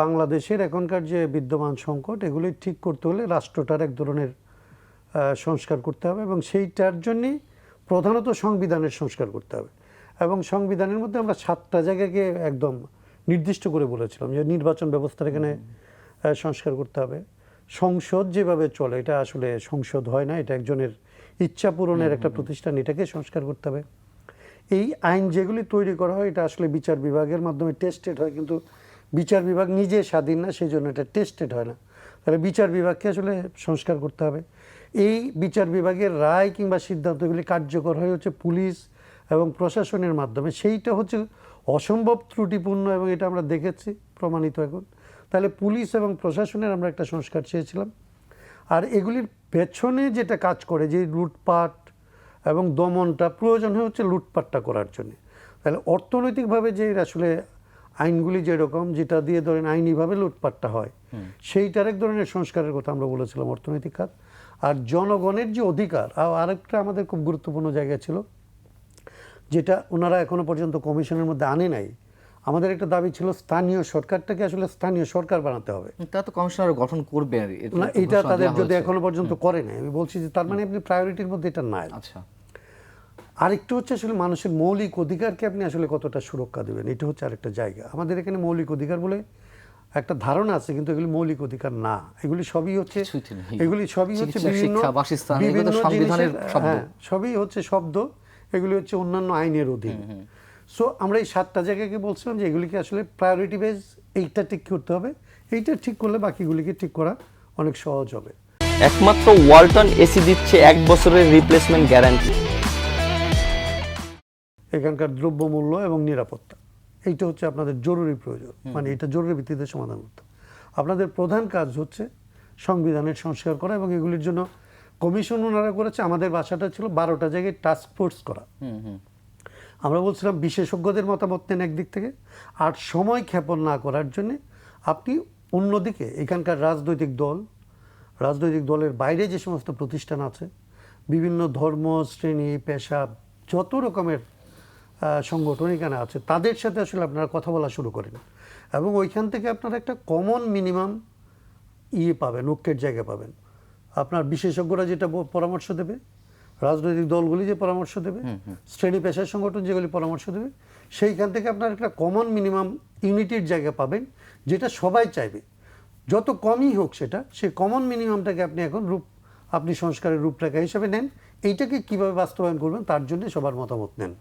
বাংলাদেশের এখনকার যে বিদ্যমান সংকট এগুলি ঠিক করতে হলে রাষ্ট্রটার এক ধরনের সংস্কার করতে হবে এবং সেইটার জন্যই প্রধানত সংবিধানের সংস্কার করতে হবে। এবং সংবিধানের মধ্যে আমরা সাতটা জায়গাকে একদম নির্দিষ্ট করে বলেছিলাম যে নির্বাচন ব্যবস্থার এখানে সংস্কার করতে হবে। সংসদ যেভাবে চলে এটা আসলে সংসদ হয় না এটা একজনের ইচ্ছা পূরণের একটা প্রতিষ্ঠান এটাকে সংস্কার করতে হবে। এই আইন যেগুলি তৈরি করা হয় এটা আসলে বিচার বিভাগের মাধ্যমে টেস্টেড হয় কিন্তু বিচার বিভাগ নিজে স্বাধীন না, সেই জন্য এটা টেস্টেড হয় না। তাহলে বিচার বিভাগকে আসলে সংস্কার করতে হবে। এই বিচার বিভাগের রায় কিংবা সিদ্ধান্তগুলি কার্যকর হয় হচ্ছে পুলিশ এবং প্রশাসনের মাধ্যমে। সেইটা হচ্ছে অসম্ভব ত্রুটিপূর্ণ এবং এটা আমরা দেখেছি, প্রমাণিত এখন। তাহলে পুলিশ এবং প্রশাসনের আমরা একটা সংস্কার চেয়েছিলাম। আর এগুলির পেছনে যেটা কাজ করে, যে লুটপাট এবং দমনটা, প্রয়োজন হয় হচ্ছে লুটপাটটা করার জন্য। তাহলে অর্থনৈতিকভাবে যে আসলে আইনগুলি যেরকম যেটা দিয়ে ধরেন আইনিভাবে লুটপাটটা হয় সেইটার এক ধরনের সংস্কারের কথা আমরা বলেছিলাম অর্থনৈতিক খাত। আর জনগণের যে অধিকার আর আরেকটা আমাদের খুব গুরুত্বপূর্ণ জায়গা ছিল যেটা ওনারা এখনও পর্যন্ত কমিশনের মধ্যে আনে নাই। আমাদের একটা দাবি ছিল স্থানীয় সরকারটাকে আসলে স্থানীয় সরকার বানাতে হবে। তা তো কমিশনার গঠন করবে না এটা তাদের যদি এখনও পর্যন্ত করে নাই আমি বলছি যে তার মানে আপনি প্রায়োরিটির মধ্যে এটা নাই। আচ্ছা। আরেকটু হচ্ছে আসলে মানুষের মৌলিক অধিকারকে আপনি আসলে কতটা সুরক্ষা দেবেন? এটা হচ্ছে আরেকটা জায়গা। আমাদের এখানে মৌলিক অধিকার বলে একটা ধারণা আছে কিন্তু এগুলি মৌলিক অধিকার না। এগুলি সবই হচ্ছে। এগুলি সবই হচ্ছে বিভিন্ন বিভিন্ন সংবিধানের জিনিসের- হ্যাঁ, সবই হচ্ছে শব্দ। এগুলি হচ্ছে অন্যান্য আইনের অধীন। সো আমরা এই সাতটা জায়গাকে বলছিলাম যে এগুলিকে আসলে প্রায়োরিটি বেস এইটা ঠিক করতে হবে। এইটা ঠিক করলে বাকিগুলিকে ঠিক করা অনেক সহজ হবে। একমাত্র ওয়ালটন এসি দিচ্ছে এক বছরের রিপ্লেসমেন্ট গ্যারান্টি এখানকার দ্রব্যমূল্য এবং নিরাপত্তা। এইটা হচ্ছে আপনাদের জরুরি প্রয়োজন। মানে এটা জরুরি ভিত্তিতে সমাধান করতে আপনাদের প্রধান কাজ হচ্ছে সংবিধানের সংস্কার করা এবং এগুলির জন্য কমিশন ওনারা করেছে। আমাদের বাসাটা ছিল বারোটা জায়গায় টাস্ক ফোর্স করা। আমরা বলছিলাম বিশেষজ্ঞদের মতামত নেন একদিক থেকে। আর সময় ক্ষেপণ না করার জন্যে আপনি অন্যদিকে এখানকার রাজনৈতিক দল রাজনৈতিক দলের বাইরে যে সমস্ত প্রতিষ্ঠান আছে বিভিন্ন ধর্ম শ্রেণি পেশা যত রকমের সংগঠন এখানে আছে তাদের সাথে আসলে আপনারা কথা বলা শুরু করেন। এবং ওইখান থেকে আপনারা একটা কমন মিনিমাম ইয়ে পাবেন ঐক্যের জায়গা পাবেন। আপনার বিশেষজ্ঞরা যেটা পরামর্শ দেবে রাজনৈতিক দলগুলি যে পরামর্শ দেবে শ্রেণি পেশার সংগঠন যেগুলি পরামর্শ দেবে সেইখান থেকে আপনার একটা কমন মিনিমাম ইউনিটির জায়গা পাবেন যেটা সবাই চাইবে। যত কমই হোক সেটা সেই কমন মিনিমামটাকে আপনি এখন রূপ আপনি সংস্কারের রূপরেখা হিসেবে নেন এইটাকে কীভাবে বাস্তবায়ন করবেন তার জন্য সবার মতামত নেন।